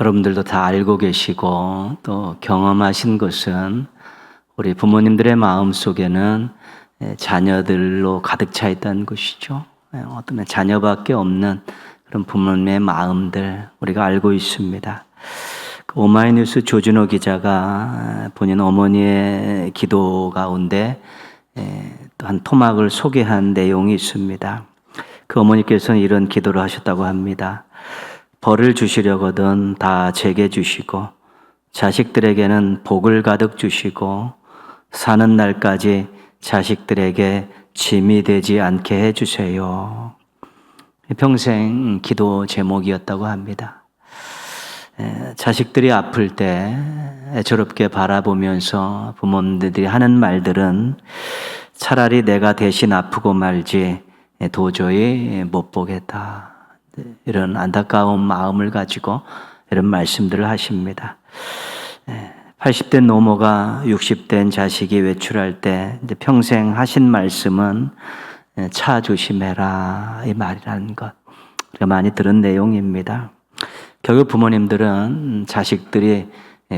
여러분들도 다 알고 계시고 또 경험하신 것은 우리 부모님들의 마음 속에는 예, 자녀들로 가득 차 있다는 것이죠. 예, 어떤 자녀밖에 없는 그런 부모님의 마음들 우리가 알고 있습니다. 그 오마이뉴스 조준호 기자가 본인 어머니의 기도 가운데 예, 또한 토막을 소개한 내용이 있습니다. 그 어머니께서는 이런 기도를 하셨다고 합니다. 벌을 주시려거든 다 제게 주시고 자식들에게는 복을 가득 주시고 사는 날까지 자식들에게 짐이 되지 않게 해 주세요. 평생 기도 제목이었다고 합니다. 에, 자식들이 아플 때 애처롭게 바라보면서 부모님들이 하는 말들은 차라리 내가 대신 아프고 말지 도저히 못 보겠다. 이런 안타까운 마음을 가지고 이런 말씀들을 하십니다. 80대 노모가 60된 자식이 외출할 때 평생 하신 말씀은 차 조심해라 이 말이라는 것 우리가 많이 들은 내용입니다. 결국 부모님들은 자식들이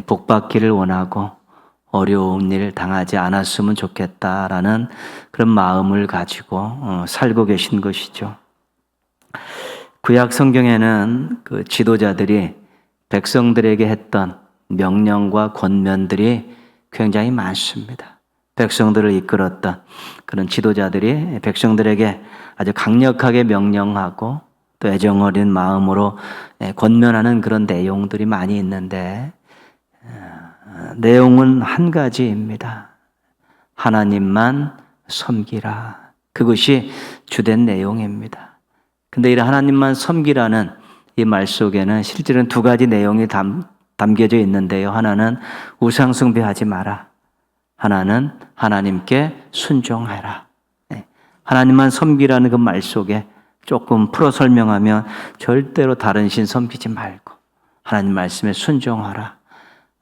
복 받기를 원하고 어려운 일 당하지 않았으면 좋겠다라는 그런 마음을 가지고 어, 살고 계신 것이죠. 구약 성경에는 그 지도자들이 백성들에게 했던 명령과 권면들이 굉장히 많습니다. 백성들을 이끌었던 그런 지도자들이 백성들에게 아주 강력하게 명령하고 또 애정 어린 마음으로 예, 권면하는 그런 내용들이 많이 있는데 어, 내용은 한 가지입니다. 하나님만 섬기라. 그것이 주된 내용입니다. 근데 이 하나님만 섬기라는 이 말 속에는 실제로는 두 가지 내용이 담, 담겨져 있는데요. 하나는 우상숭배하지 마라. 하나는 하나님께 순종하라. 네. 하나님만 섬기라는 그 말 속에 조금 풀어 설명하면 절대로 다른 신 섬기지 말고 하나님 말씀에 순종하라.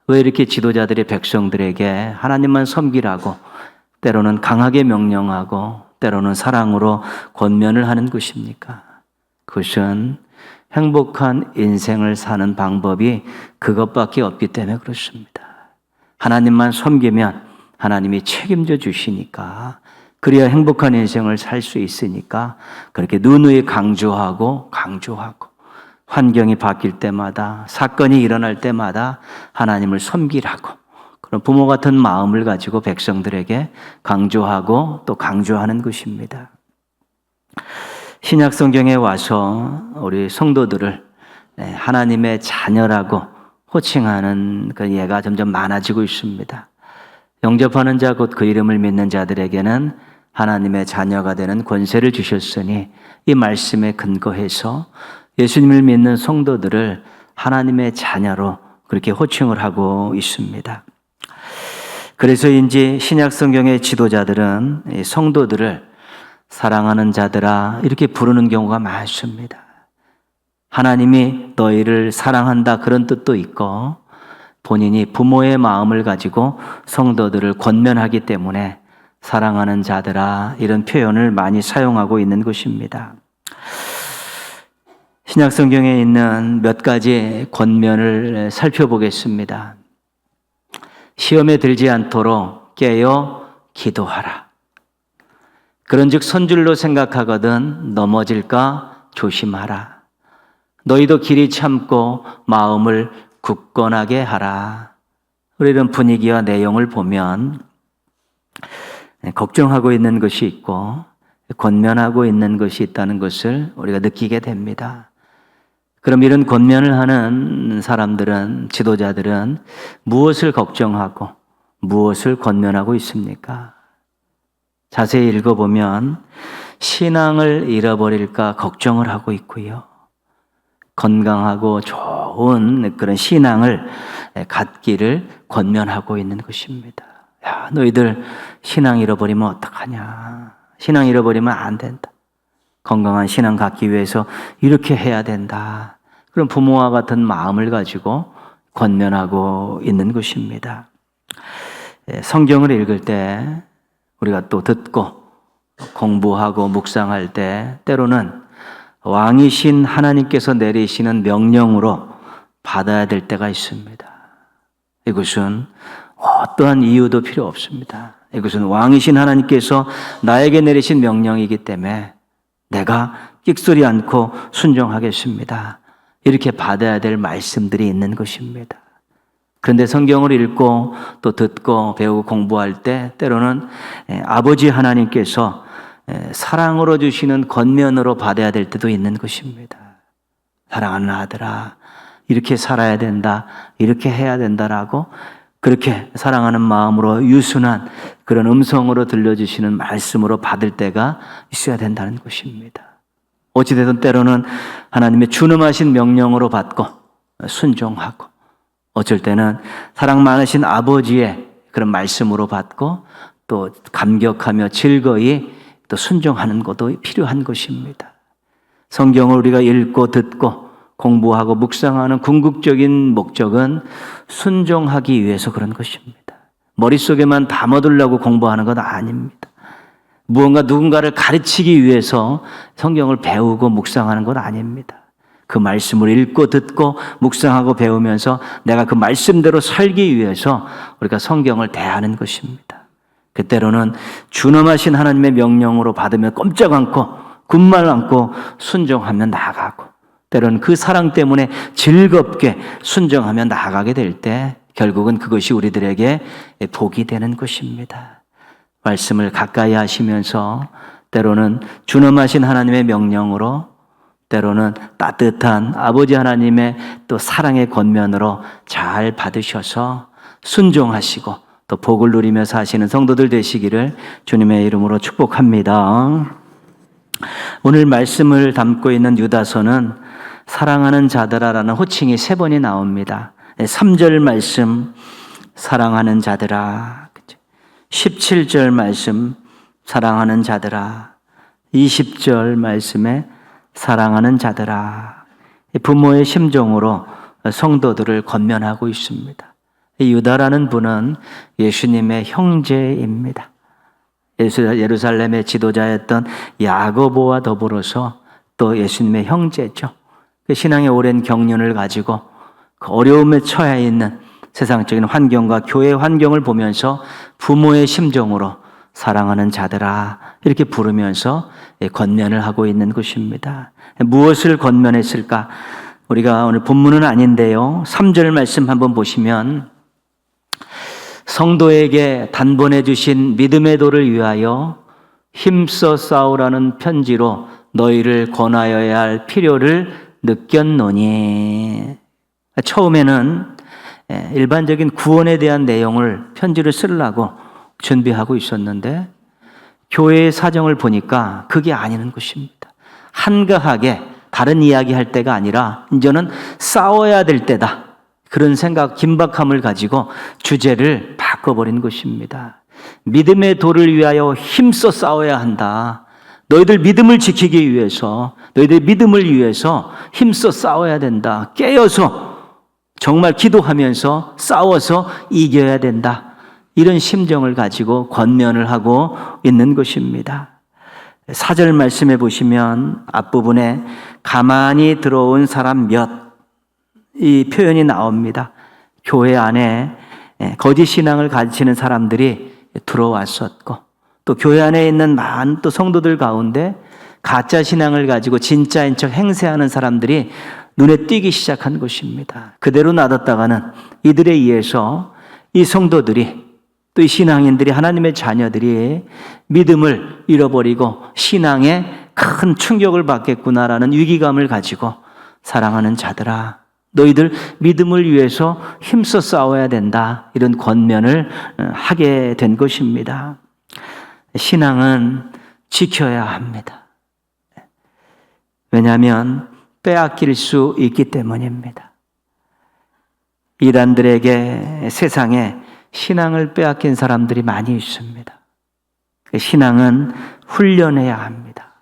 왜 이렇게 지도자들이 백성들에게 하나님만 섬기라고 때로는 강하게 명령하고 때로는 사랑으로 권면을 하는 것입니까? 그것은 행복한 인생을 사는 방법이 그것밖에 없기 때문에 그렇습니다. 하나님만 섬기면 하나님이 책임져 주시니까 그래야 행복한 인생을 살 수 있으니까 그렇게 누누이 강조하고 강조하고 환경이 바뀔 때마다 사건이 일어날 때마다 하나님을 섬기라고 그런 부모 같은 마음을 가지고 백성들에게 강조하고 또 강조하는 것입니다. 신약 성경에 와서 우리 성도들을 네, 하나님의 자녀라고 호칭하는 그 예가 점점 많아지고 있습니다. 영접하는 자 곧 그 이름을 믿는 자들에게는 하나님의 자녀가 되는 권세를 주셨으니 이 말씀에 근거해서 예수님을 믿는 성도들을 하나님의 자녀로 그렇게 호칭을 하고 있습니다. 그래서인지 신약 성경의 지도자들은 성도들을 사랑하는 자들아 이렇게 부르는 경우가 많습니다. 하나님이 너희를 사랑한다 그런 뜻도 있고 본인이 부모의 마음을 가지고 성도들을 권면하기 때문에 사랑하는 자들아 이런 표현을 많이 사용하고 있는 것입니다. 신약 성경에 있는 몇 가지 권면을 살펴보겠습니다. 시험에 들지 않도록 깨어 기도하라. 그런즉 선줄로 생각하거든 넘어질까 조심하라. 너희도 길이 참고 마음을 굳건하게 하라. 우리는 분위기와 내용을 보면 걱정하고 있는 것이 있고 권면하고 있는 것이 있다는 것을 우리가 느끼게 됩니다. 그럼 이런 권면을 하는 사람들은 지도자들은 무엇을 걱정하고 무엇을 권면하고 있습니까? 자세히 읽어보면 신앙을 잃어버릴까 걱정을 하고 있고요. 건강하고 좋은 그런 신앙을 갖기를 권면하고 있는 것입니다. 야, 너희들 신앙 잃어버리면 어떡하냐. 신앙 잃어버리면 안 된다. 건강한 신앙 갖기 위해서 이렇게 해야 된다. 그런 부모와 같은 마음을 가지고 권면하고 있는 것입니다. 성경을 읽을 때 우리가 또 듣고 공부하고 묵상할 때 때로는 왕이신 하나님께서 내리시는 명령으로 받아야 될 때가 있습니다. 이것은 어떠한 이유도 필요 없습니다. 이것은 왕이신 하나님께서 나에게 내리신 명령이기 때문에 내가 끽소리 않고 순종하겠습니다. 이렇게 받아야 될 말씀들이 있는 것입니다. 그런데 성경을 읽고 또 듣고 배우고 공부할 때 때로는 예, 아버지 하나님께서 예, 사랑으로 주시는 겉면으로 받아야 될 때도 있는 것입니다. 사랑하는 아들아, 이렇게 살아야 된다, 이렇게 해야 된다라고 그렇게 사랑하는 마음으로 유순한 그런 음성으로 들려주시는 말씀으로 받을 때가 있어야 된다는 것입니다. 어찌되든 때로는 하나님의 준엄하신 명령으로 받고 순종하고 어쩔 때는 사랑 많으신 아버지의 그런 말씀으로 받고 또 감격하며 즐거이 또 순종하는 것도 필요한 것입니다. 성경을 우리가 읽고 듣고 공부하고 묵상하는 궁극적인 목적은 순종하기 위해서 그런 것입니다. 머릿속에만 담아두려고 공부하는 것 아닙니다. 무언가 누군가를 가르치기 위해서 성경을 배우고 묵상하는 것 아닙니다. 그 말씀을 읽고 듣고 묵상하고 배우면서 내가 그 말씀대로 살기 위해서 우리가 성경을 대하는 것입니다. 그때로는 준엄하신 하나님의 명령으로 받으면 꼼짝 않고 군말 않고 순종하며 나가고 때로는 그 사랑 때문에 즐겁게 순종하며 나가게 될 때 결국은 그것이 우리들에게 복이 되는 것입니다. 말씀을 가까이 하시면서 때로는 준엄하신 하나님의 명령으로 때로는 따뜻한 아버지 하나님의 또 사랑의 권면으로 잘 받으셔서 순종하시고 또 복을 누리며 사시는 성도들 되시기를 주님의 이름으로 축복합니다. 오늘 말씀을 담고 있는 유다서는 사랑하는 자들아라는 호칭이 세 번이 나옵니다. 3절 말씀 사랑하는 자들아 17절 말씀 사랑하는 자들아 20절 말씀에 사랑하는 자들아 부모의 심정으로 성도들을 건면하고 있습니다. 유다라는 분은 예수님의 형제입니다. 예루살렘의 지도자였던 야고보와 더불어서 또 예수님의 형제죠. 그 신앙의 오랜 경륜을 가지고 그 어려움에 처해 있는 세상적인 환경과 교회 환경을 보면서 부모의 심정으로 사랑하는 자들아 이렇게 부르면서 건면을 하고 있는 것입니다. 무엇을 건면했을까? 우리가 오늘 본문은 아닌데요. 3절 말씀 한번 보시면 성도에게 단번해 주신 믿음의 도를 위하여 힘써 싸우라는 편지로 너희를 권하여야 할 필요를 느꼈노니. 처음에는 일반적인 구원에 대한 내용을 편지를 쓰려고 준비하고 있었는데 교회의 사정을 보니까 그게 아니는 것입니다. 한가하게 다른 이야기 할 때가 아니라 이제는 싸워야 될 때다. 그런 생각, 긴박함을 가지고 주제를 바꿔버린 것입니다. 믿음의 도를 위하여 힘써 싸워야 한다. 너희들 믿음을 지키기 위해서, 너희들 믿음을 위해서 힘써 싸워야 된다. 깨어서 정말 기도하면서 싸워서 이겨야 된다. 이런 심정을 가지고 권면을 하고 있는 것입니다. 사절 말씀해 보시면 앞부분에 가만히 들어온 사람 몇 이 표현이 나옵니다. 교회 안에 거짓 신앙을 가르치는 사람들이 들어왔었고 또 교회 안에 있는 많은 또 성도들 가운데 가짜 신앙을 가지고 진짜인 척 행세하는 사람들이 눈에 띄기 시작한 것입니다. 그대로 놔뒀다가는 이들에 의해서 이 성도들이 또이 신앙인들이 하나님의 자녀들이 믿음을 잃어버리고 신앙에 큰 충격을 받겠구나라는 위기감을 가지고 사랑하는 자들아 너희들 믿음을 위해서 힘써 싸워야 된다. 이런 권면을 어, 하게 된 것입니다. 신앙은 지켜야 합니다. 왜냐하면 빼앗길 수 있기 때문입니다. 이단들에게 세상에 신앙을 빼앗긴 사람들이 많이 있습니다. 그 신앙은 훈련해야 합니다.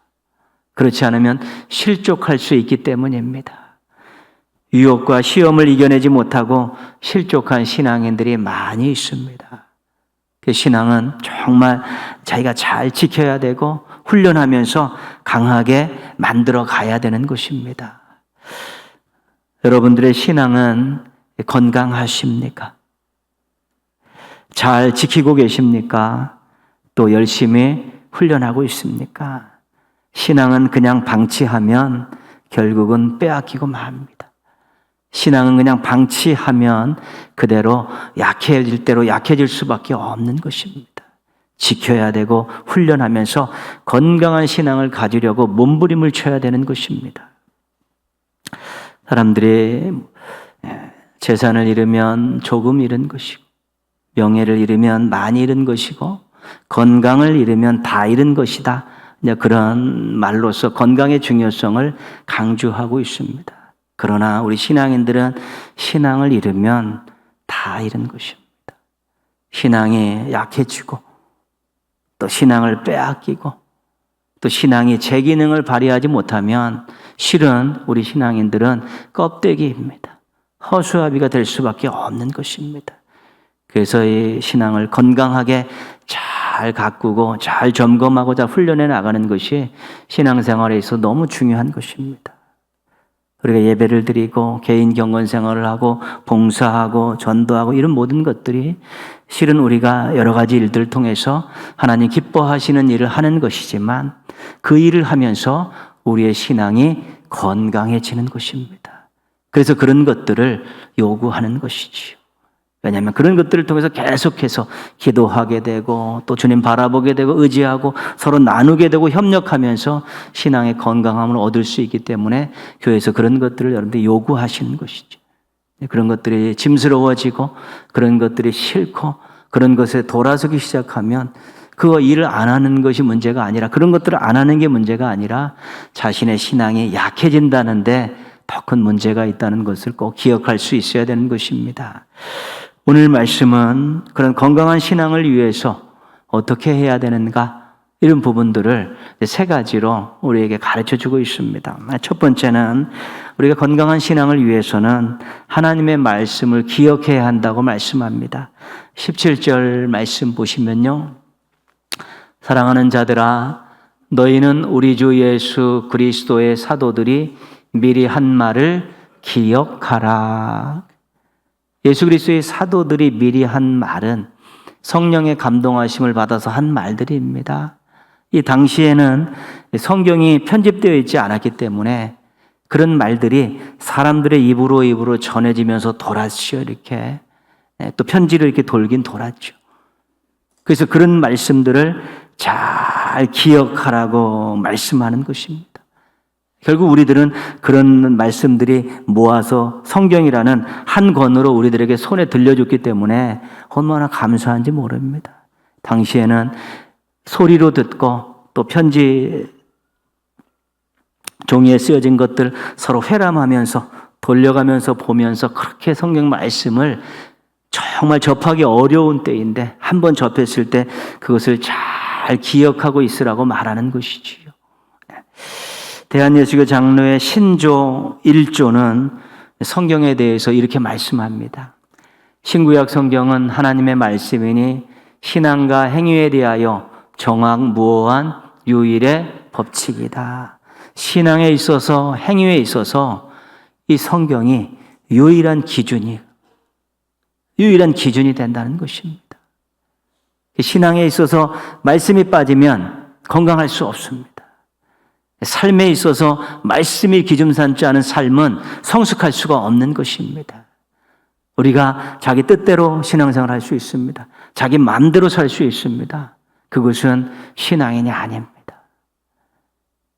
그렇지 않으면 실족할 수 있기 때문입니다. 유혹과 시험을 이겨내지 못하고 실족한 신앙인들이 많이 있습니다. 그 신앙은 정말 자기가 잘 지켜야 되고 훈련하면서 강하게 만들어 가야 되는 것입니다. 여러분들의 신앙은 건강하십니까? 잘 지키고 계십니까? 또 열심히 훈련하고 있습니까? 신앙은 그냥 방치하면 결국은 빼앗기고 맙니다. 신앙은 그냥 방치하면 그대로 약해질 대로 약해질 수밖에 없는 것입니다. 지켜야 되고 훈련하면서 건강한 신앙을 가지려고 몸부림을 쳐야 되는 것입니다. 사람들이 재산을 잃으면 조금 잃은 것이고, 명예를 잃으면 많이 잃은 것이고, 건강을 잃으면 다 잃은 것이다. 그런 말로서 건강의 중요성을 강조하고 있습니다. 그러나 우리 신앙인들은 신앙을 잃으면 다 잃은 것입니다. 신앙이 약해지고, 또 신앙을 빼앗기고, 또 신앙이 제 기능을 발휘하지 못하면 실은 우리 신앙인들은 껍데기입니다. 허수아비가 될 수밖에 없는 것입니다. 그래서 이 신앙을 건강하게 잘 가꾸고 잘 점검하고 잘 훈련해 나가는 것이 신앙생활에 있어 너무 중요한 것입니다. 우리가 예배를 드리고 개인 경건 생활을 하고 봉사하고 전도하고 이런 모든 것들이 실은 우리가 여러 가지 일들을 통해서 하나님 기뻐하시는 일을 하는 것이지만 그 일을 하면서 우리의 신앙이 건강해지는 것입니다. 그래서 그런 것들을 요구하는 것이지요. 왜냐하면 그런 것들을 통해서 계속해서 기도하게 되고 또 주님 바라보게 되고 의지하고 서로 나누게 되고 협력하면서 신앙의 건강함을 얻을 수 있기 때문에 교회에서 그런 것들을 여러분들 요구하시는 것이죠. 그런 것들이 짐스러워지고 그런 것들이 싫고 그런 것에 돌아서기 시작하면 그거 일을 안 하는 것이 문제가 아니라 그런 것들을 안 하는 게 문제가 아니라 자신의 신앙이 약해진다는데 더 큰 문제가 있다는 것을 꼭 기억할 수 있어야 되는 것입니다. 오늘 말씀은 그런 건강한 신앙을 위해서 어떻게 해야 되는가 이런 부분들을 세 가지로 우리에게 가르쳐 주고 있습니다. 첫 번째는 우리가 건강한 신앙을 위해서는 하나님의 말씀을 기억해야 한다고 말씀합니다. 17절 말씀 보시면요. 사랑하는 자들아, 너희는 우리 주 예수 그리스도의 사도들이 미리 한 말을 기억하라. 예수 그리스도의 사도들이 미리 한 말은 성령의 감동하심을 받아서 한 말들입니다. 이 당시에는 성경이 편집되어 있지 않았기 때문에 그런 말들이 사람들의 입으로 입으로 전해지면서 돌았죠. 이렇게 또 편지를 이렇게 돌긴 돌았죠. 그래서 그런 말씀들을 잘 기억하라고 말씀하는 것입니다. 결국 우리들은 그런 말씀들이 모아서 성경이라는 한 권으로 우리들에게 손에 들려줬기 때문에 얼마나 감사한지 모릅니다. 당시에는 소리로 듣고 또 편지 종이에 쓰여진 것들 서로 회람하면서 돌려가면서 보면서 그렇게 성경 말씀을 정말 접하기 어려운 때인데 한 번 접했을 때 그것을 잘 기억하고 있으라고 말하는 것이지요. 대한예수교 장로의 신조 1조는 성경에 대해서 이렇게 말씀합니다. 신구약 성경은 하나님의 말씀이니 신앙과 행위에 대하여 정확무오한 유일의 법칙이다. 신앙에 있어서 행위에 있어서 이 성경이 유일한 기준이 유일한 기준이 된다는 것입니다. 신앙에 있어서 말씀이 빠지면 건강할 수 없습니다. 삶에 있어서 말씀이 기준 삼지 않은 삶은 성숙할 수가 없는 것입니다. 우리가 자기 뜻대로 신앙생활 할 수 있습니다. 자기 마음대로 살 수 있습니다. 그것은 신앙인이 아닙니다.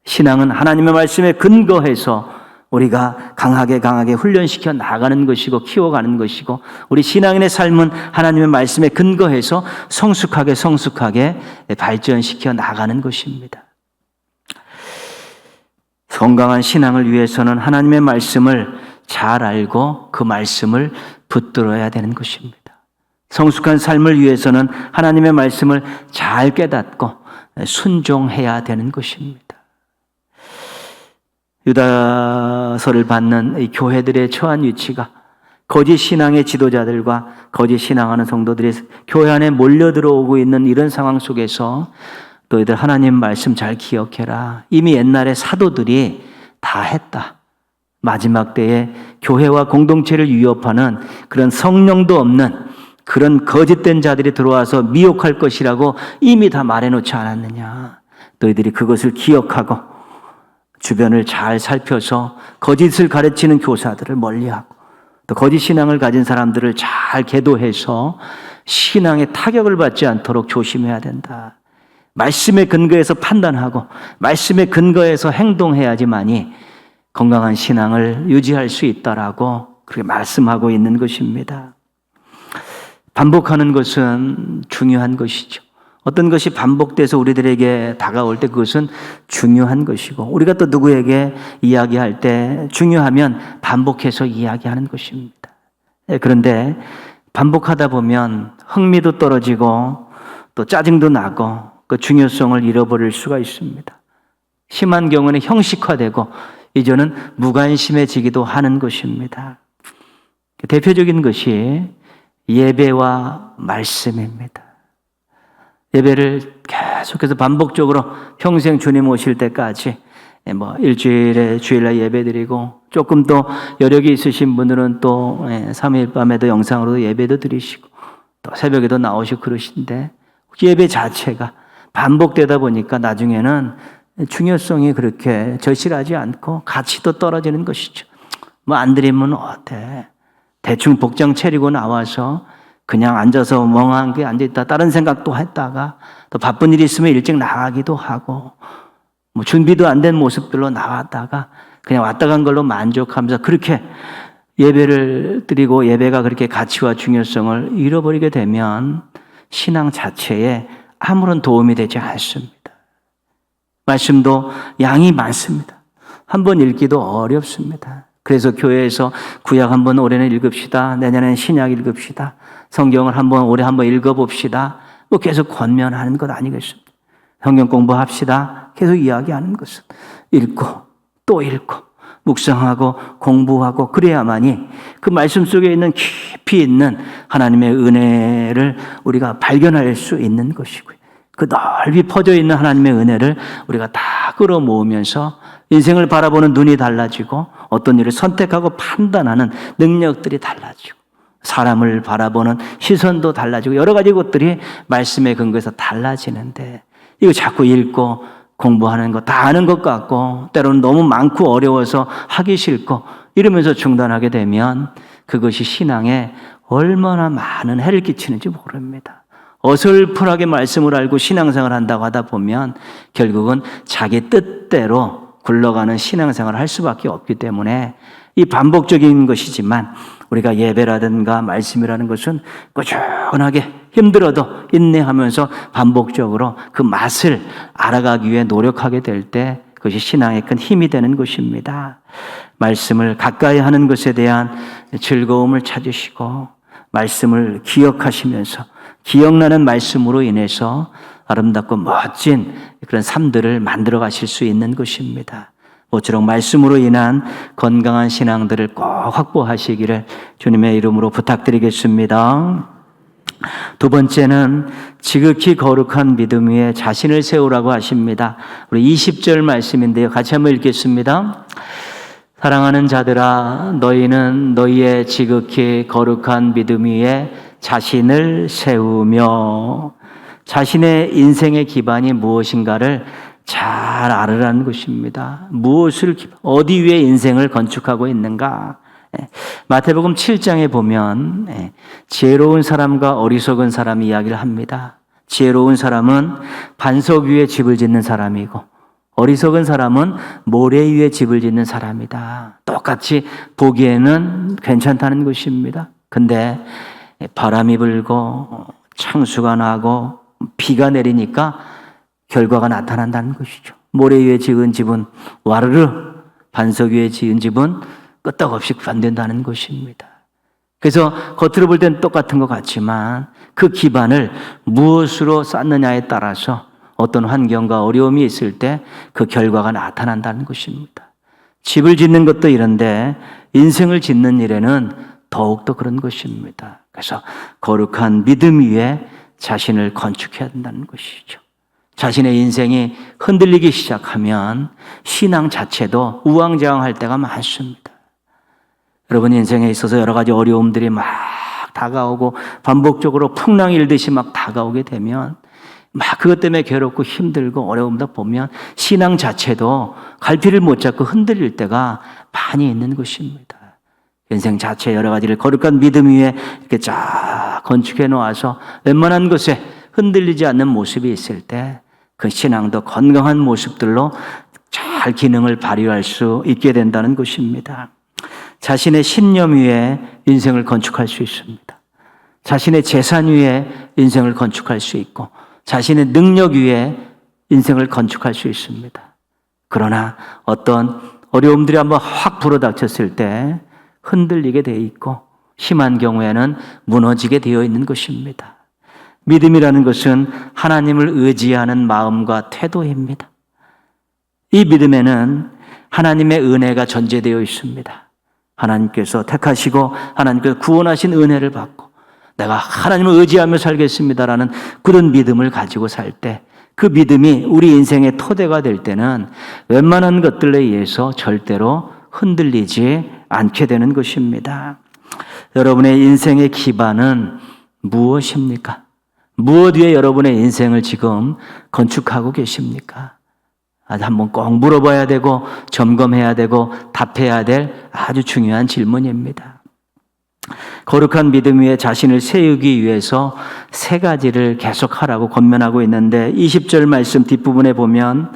신앙은 하나님의 말씀에 근거해서 우리가 강하게 강하게 훈련시켜 나가는 것이고 키워가는 것이고 우리 신앙인의 삶은 하나님의 말씀에 근거해서 성숙하게 성숙하게 발전시켜 나가는 것입니다. 건강한 신앙을 위해서는 하나님의 말씀을 잘 알고 그 말씀을 붙들어야 되는 것입니다. 성숙한 삶을 위해서는 하나님의 말씀을 잘 깨닫고 순종해야 되는 것입니다. 유다서를 받는 교회들의 처한 위치가 거짓 신앙의 지도자들과 거짓 신앙하는 성도들이 교회 안에 몰려 들어오고 있는 이런 상황 속에서 너희들 하나님 말씀 잘 기억해라. 이미 옛날에 사도들이 다 했다. 마지막 때에 교회와 공동체를 위협하는 그런 성령도 없는 그런 거짓된 자들이 들어와서 미혹할 것이라고 이미 다 말해놓지 않았느냐. 너희들이 그것을 기억하고 주변을 잘 살펴서 거짓을 가르치는 교사들을 멀리하고 또 거짓 신앙을 가진 사람들을 잘 계도해서 신앙의 타격을 받지 않도록 조심해야 된다. 말씀의 근거에서 판단하고 말씀의 근거에서 행동해야지만이 건강한 신앙을 유지할 수 있다라고 그렇게 말씀하고 있는 것입니다. 반복하는 것은 중요한 것이죠. 어떤 것이 반복돼서 우리들에게 다가올 때 그것은 중요한 것이고 우리가 또 누구에게 이야기할 때 중요하면 반복해서 이야기하는 것입니다. 예, 그런데 반복하다 보면 흥미도 떨어지고 또 짜증도 나고 그 중요성을 잃어버릴 수가 있습니다. 심한 경우는 형식화되고 이제는 무관심해지기도 하는 것입니다. 대표적인 것이 예배와 말씀입니다. 예배를 계속해서 반복적으로 평생 주님 오실 때까지 뭐 일주일에 주일날 예배드리고 조금 더 여력이 있으신 분들은 또 3일 밤에도 영상으로 예배도 드리시고 또 새벽에도 나오시고 그러신데 예배 자체가 반복되다 보니까 나중에는 중요성이 그렇게 절실하지 않고 가치도 떨어지는 것이죠. 뭐 안 드리면 어때? 대충 복장 차리고 나와서 그냥 앉아서 멍하게 앉아있다 다른 생각도 했다가 또 바쁜 일이 있으면 일찍 나가기도 하고 뭐 준비도 안 된 모습들로 나왔다가 그냥 왔다 간 걸로 만족하면서 그렇게 예배를 드리고 예배가 그렇게 가치와 중요성을 잃어버리게 되면 신앙 자체에 아무런 도움이 되지 않습니다. 말씀도 양이 많습니다. 한 번 읽기도 어렵습니다. 그래서 교회에서 구약 한 번 올해는 읽읍시다. 내년에는 신약 읽읍시다. 성경을 한 번 올해 한 번 읽어봅시다. 뭐 계속 권면하는 것 아니겠습니까? 성경 공부합시다. 계속 이야기하는 것은 읽고 또 읽고 묵상하고 공부하고 그래야만이 그 말씀 속에 있는 깊이 있는 하나님의 은혜를 우리가 발견할 수 있는 것이고요. 그 넓이 퍼져 있는 하나님의 은혜를 우리가 다 끌어모으면서 인생을 바라보는 눈이 달라지고 어떤 일을 선택하고 판단하는 능력들이 달라지고 사람을 바라보는 시선도 달라지고 여러 가지 것들이 말씀의 근거에서 달라지는데 이거 자꾸 읽고 공부하는 거 다 아는 것 같고 때로는 너무 많고 어려워서 하기 싫고 이러면서 중단하게 되면 그것이 신앙에 얼마나 많은 해를 끼치는지 모릅니다. 어설프하게 말씀을 알고 신앙생활 한다고 하다 보면 결국은 자기 뜻대로 굴러가는 신앙생활을 할 수밖에 없기 때문에 이 반복적인 것이지만 우리가 예배라든가 말씀이라는 것은 꾸준하게 힘들어도 인내하면서 반복적으로 그 맛을 알아가기 위해 노력하게 될 때 그것이 신앙의 큰 힘이 되는 것입니다. 말씀을 가까이 하는 것에 대한 즐거움을 찾으시고 말씀을 기억하시면서 기억나는 말씀으로 인해서 아름답고 멋진 그런 삶들을 만들어 가실 수 있는 것입니다. 모쪼록 말씀으로 인한 건강한 신앙들을 꼭 확보하시기를 주님의 이름으로 부탁드리겠습니다. 두 번째는 지극히 거룩한 믿음 위에 자신을 세우라고 하십니다. 우리 20절 말씀인데요. 같이 한번 읽겠습니다. 사랑하는 자들아 너희는 너희의 지극히 거룩한 믿음 위에 자신을 세우며 자신의 인생의 기반이 무엇인가를 잘 알으라는 것입니다. 무엇을 어디 위에 인생을 건축하고 있는가? 예, 마태복음 7장에 보면 예, 지혜로운 사람과 어리석은 사람 이야기를 합니다. 지혜로운 사람은 반석 위에 집을 짓는 사람이고 어리석은 사람은 모래 위에 집을 짓는 사람이다. 똑같이 보기에는 괜찮다는 것입니다. 근데 바람이 불고 창수가 나고 비가 내리니까 결과가 나타난다는 것이죠. 모래 위에 지은 집은 와르르, 반석 위에 지은 집은 끄떡없이 반된다는 것입니다. 그래서 겉으로 볼 때는 똑같은 것 같지만 그 기반을 무엇으로 쌓느냐에 따라서 어떤 환경과 어려움이 있을 때 그 결과가 나타난다는 것입니다. 집을 짓는 것도 이런데 인생을 짓는 일에는 더욱더 그런 것입니다. 그래서 거룩한 믿음 위에 자신을 건축해야 된다는 것이죠. 자신의 인생이 흔들리기 시작하면 신앙 자체도 우왕좌왕할 때가 많습니다. 여러분 인생에 있어서 여러 가지 어려움들이 막 다가오고 반복적으로 풍랑 일듯이 막 다가오게 되면 막 그것 때문에 괴롭고 힘들고 어려움다 보면 신앙 자체도 갈피를 못 잡고 흔들릴 때가 많이 있는 것입니다. 인생 자체 여러 가지를 거룩한 믿음 위에 이렇게 쫙 건축해 놓아서 웬만한 것에 흔들리지 않는 모습이 있을 때 그 신앙도 건강한 모습들로 잘 기능을 발휘할 수 있게 된다는 것입니다. 자신의 신념 위에 인생을 건축할 수 있습니다. 자신의 재산 위에 인생을 건축할 수 있고 자신의 능력 위에 인생을 건축할 수 있습니다. 그러나 어떤 어려움들이 한번 확 불어닥쳤을 때 흔들리게 되어 있고 심한 경우에는 무너지게 되어 있는 것입니다. 믿음이라는 것은 하나님을 의지하는 마음과 태도입니다. 이 믿음에는 하나님의 은혜가 전제되어 있습니다. 하나님께서 택하시고 하나님께서 구원하신 은혜를 받고 내가 하나님을 의지하며 살겠습니다라는 그런 믿음을 가지고 살 때 그 믿음이 우리 인생의 토대가 될 때는 웬만한 것들에 의해서 절대로 흔들리지 않게 되는 것입니다. 여러분의 인생의 기반은 무엇입니까? 무엇 위에 여러분의 인생을 지금 건축하고 계십니까? 한번 꼭 물어봐야 되고 점검해야 되고 답해야 될 아주 중요한 질문입니다. 거룩한 믿음 위에 자신을 세우기 위해서 세 가지를 계속하라고 권면하고 있는데 20절 말씀 뒷부분에 보면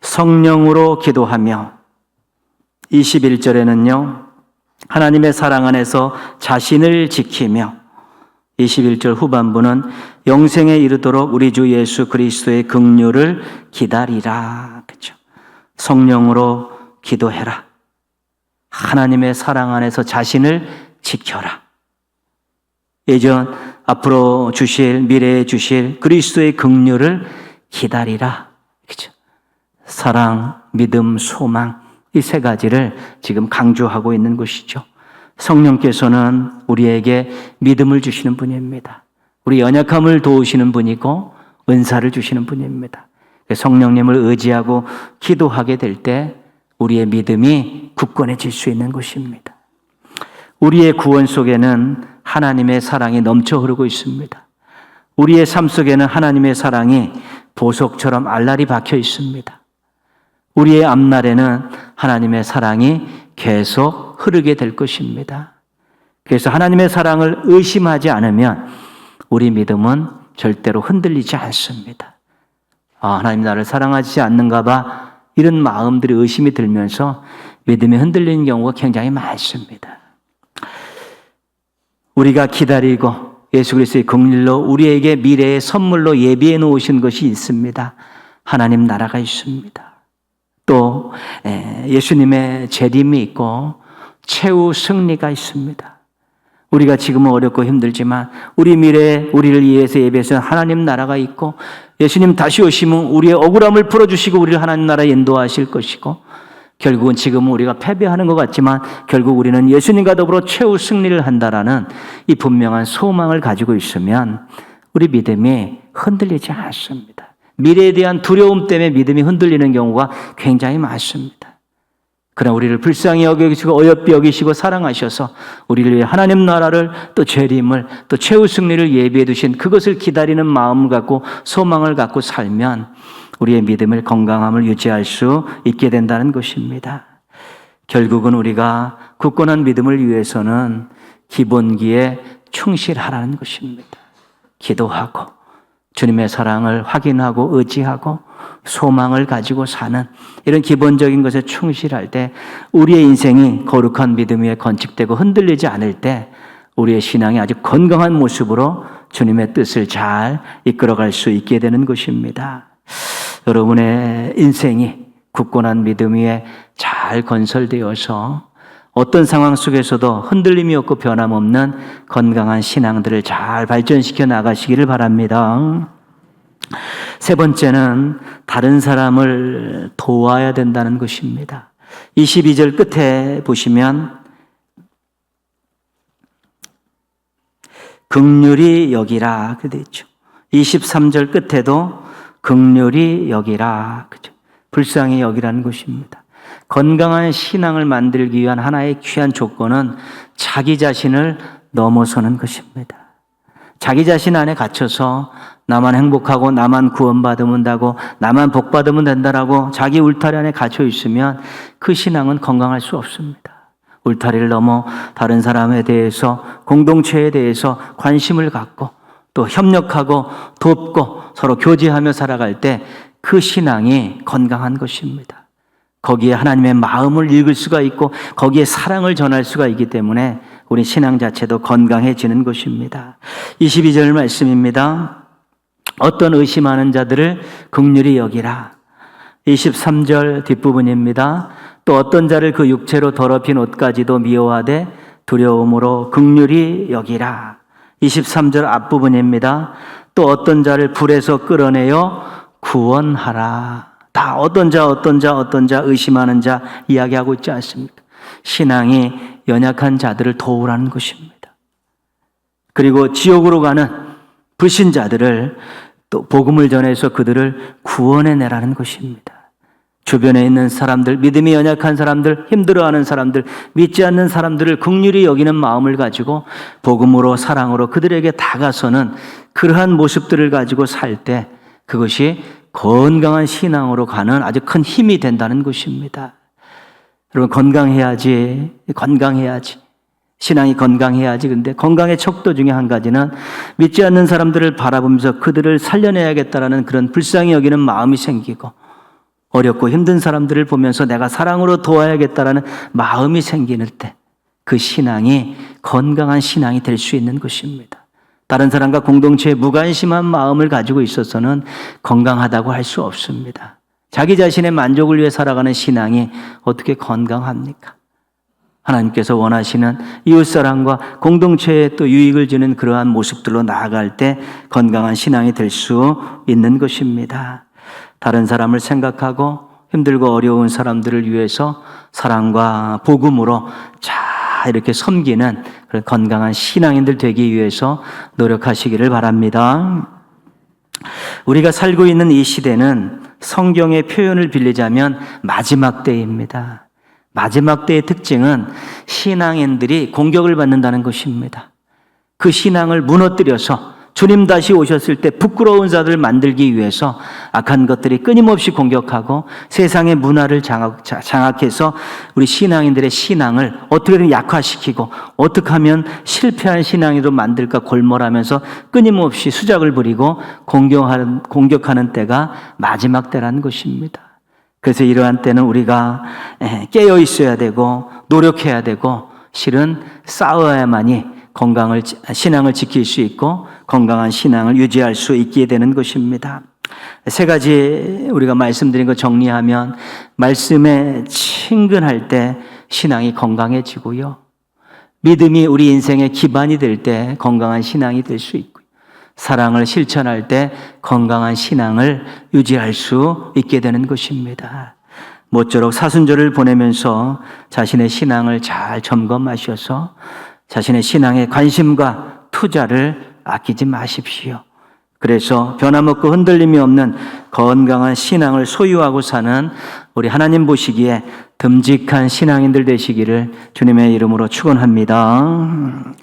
성령으로 기도하며 21절에는요 하나님의 사랑 안에서 자신을 지키며 21절 후반부는 영생에 이르도록 우리 주 예수 그리스도의 긍휼을 기다리라. 그죠? 성령으로 기도해라. 하나님의 사랑 안에서 자신을 지켜라. 예전 앞으로 주실 미래에 주실 그리스도의 긍휼을 기다리라. 그죠? 사랑, 믿음, 소망 이 세 가지를 지금 강조하고 있는 것이죠. 성령께서는 우리에게 믿음을 주시는 분입니다. 우리 연약함을 도우시는 분이고 은사를 주시는 분입니다. 성령님을 의지하고 기도하게 될 때 우리의 믿음이 굳건해질 수 있는 것입니다. 우리의 구원 속에는 하나님의 사랑이 넘쳐 흐르고 있습니다. 우리의 삶 속에는 하나님의 사랑이 보석처럼 알알이 박혀 있습니다. 우리의 앞날에는 하나님의 사랑이 계속 흐르게 될 것입니다. 그래서 하나님의 사랑을 의심하지 않으면 우리 믿음은 절대로 흔들리지 않습니다. 아, 하나님 나를 사랑하지 않는가 봐. 이런 마음들이 의심이 들면서 믿음이 흔들리는 경우가 굉장히 많습니다. 우리가 기다리고 예수 그리스도의 긍휼로 우리에게 미래의 선물로 예비해 놓으신 것이 있습니다. 하나님 나라가 있습니다. 또 예수님의 재림이 있고 최후 승리가 있습니다. 우리가 지금은 어렵고 힘들지만 우리 미래에 우리를 위해서 예배해서 하나님 나라가 있고 예수님 다시 오시면 우리의 억울함을 풀어주시고 우리를 하나님 나라에 인도하실 것이고 결국은 지금은 우리가 패배하는 것 같지만 결국 우리는 예수님과 더불어 최후 승리를 한다라는 이 분명한 소망을 가지고 있으면 우리 믿음이 흔들리지 않습니다. 미래에 대한 두려움 때문에 믿음이 흔들리는 경우가 굉장히 많습니다. 그러나 우리를 불쌍히 여기시고 어여삐 여기시고 사랑하셔서 우리를 위해 하나님 나라를 또 재림을 또 최후 승리를 예비해 두신 그것을 기다리는 마음을 갖고 소망을 갖고 살면 우리의 믿음을 건강함을 유지할 수 있게 된다는 것입니다. 결국은 우리가 굳건한 믿음을 위해서는 기본기에 충실하라는 것입니다. 기도하고 주님의 사랑을 확인하고 의지하고 소망을 가지고 사는 이런 기본적인 것에 충실할 때 우리의 인생이 거룩한 믿음 위에 건축되고 흔들리지 않을 때 우리의 신앙이 아주 건강한 모습으로 주님의 뜻을 잘 이끌어갈 수 있게 되는 것입니다. 여러분의 인생이 굳건한 믿음 위에 잘 건설되어서 어떤 상황 속에서도 흔들림이 없고 변함없는 건강한 신앙들을 잘 발전시켜 나가시기를 바랍니다. 세 번째는 다른 사람을 도와야 된다는 것입니다. 22절 끝에 보시면 극률이 여기라 그되 있죠. 23절 끝에도 극률이 여기라 그죠. 불쌍히 여기라는 것입니다. 건강한 신앙을 만들기 위한 하나의 귀한 조건은 자기 자신을 넘어서는 것입니다. 자기 자신 안에 갇혀서 나만 행복하고 나만 구원받으면 된다고 나만 복받으면 된다라고 자기 울타리 안에 갇혀 있으면 그 신앙은 건강할 수 없습니다. 울타리를 넘어 다른 사람에 대해서 공동체에 대해서 관심을 갖고 또 협력하고 돕고 서로 교제하며 살아갈 때 그 신앙이 건강한 것입니다. 거기에 하나님의 마음을 읽을 수가 있고 거기에 사랑을 전할 수가 있기 때문에 우리 신앙 자체도 건강해지는 것입니다. 22절 말씀입니다. 어떤 의심하는 자들을 극률이 여기라. 23절 뒷부분입니다. 또 어떤 자를 그 육체로 더럽힌 옷까지도 미워하되 두려움으로 극률이 여기라. 23절 앞부분입니다. 또 어떤 자를 불에서 끌어내어 구원하라. 다 어떤 자, 어떤 자, 어떤 자, 의심하는 자 이야기하고 있지 않습니까? 신앙이 연약한 자들을 도우라는 것입니다. 그리고 지옥으로 가는 불신자들을 또 복음을 전해서 그들을 구원해내라는 것입니다. 주변에 있는 사람들, 믿음이 연약한 사람들, 힘들어하는 사람들, 믿지 않는 사람들을 극률히 여기는 마음을 가지고 복음으로 사랑으로 그들에게 다가서는 그러한 모습들을 가지고 살 때 그것이 건강한 신앙으로 가는 아주 큰 힘이 된다는 것입니다. 여러분 건강해야지, 건강해야지. 신앙이 건강해야지. 근데 건강의 척도 중에 한 가지는 믿지 않는 사람들을 바라보면서 그들을 살려내야겠다라는 그런 불쌍히 여기는 마음이 생기고 어렵고 힘든 사람들을 보면서 내가 사랑으로 도와야겠다라는 마음이 생기는 때 그 신앙이 건강한 신앙이 될 수 있는 것입니다. 다른 사람과 공동체에 무관심한 마음을 가지고 있어서는 건강하다고 할 수 없습니다. 자기 자신의 만족을 위해 살아가는 신앙이 어떻게 건강합니까? 하나님께서 원하시는 이웃사랑과 공동체에 또 유익을 주는 그러한 모습들로 나아갈 때 건강한 신앙이 될 수 있는 것입니다. 다른 사람을 생각하고 힘들고 어려운 사람들을 위해서 사랑과 복음으로 잘 이렇게 섬기는 그런 건강한 신앙인들 되기 위해서 노력하시기를 바랍니다. 우리가 살고 있는 이 시대는 성경의 표현을 빌리자면 마지막 때입니다. 마지막 때의 특징은 신앙인들이 공격을 받는다는 것입니다. 그 신앙을 무너뜨려서 주님 다시 오셨을 때 부끄러운 자들을 만들기 위해서 악한 것들이 끊임없이 공격하고 세상의 문화를 장악, 장악 해서 우리 신앙인들의 신앙을 어떻게든 약화시키고 어떻게 하면 실패한 신앙으로 만들까 골몰하면서 끊임없이 수작을 부리고 공격하는, 공격하는 때가 마지막 때라는 것입니다. 그래서 이러한 때는 우리가 깨어 있어야 되고 노력해야 되고 실은 싸워야만이 건강을 신앙을 지킬 수 있고 건강한 신앙을 유지할 수 있게 되는 것입니다. 세 가지 우리가 말씀드린 거 정리하면 말씀에 친근할 때 신앙이 건강해지고요. 믿음이 우리 인생의 기반이 될 때 건강한 신앙이 될 수 있고요. 사랑을 실천할 때 건강한 신앙을 유지할 수 있게 되는 것입니다. 모쪼록 사순절을 보내면서 자신의 신앙을 잘 점검하셔서 자신의 신앙에 관심과 투자를 아끼지 마십시오. 그래서 변함없고 흔들림이 없는 건강한 신앙을 소유하고 사는 우리 하나님 보시기에 듬직한 신앙인들 되시기를 주님의 이름으로 축원합니다.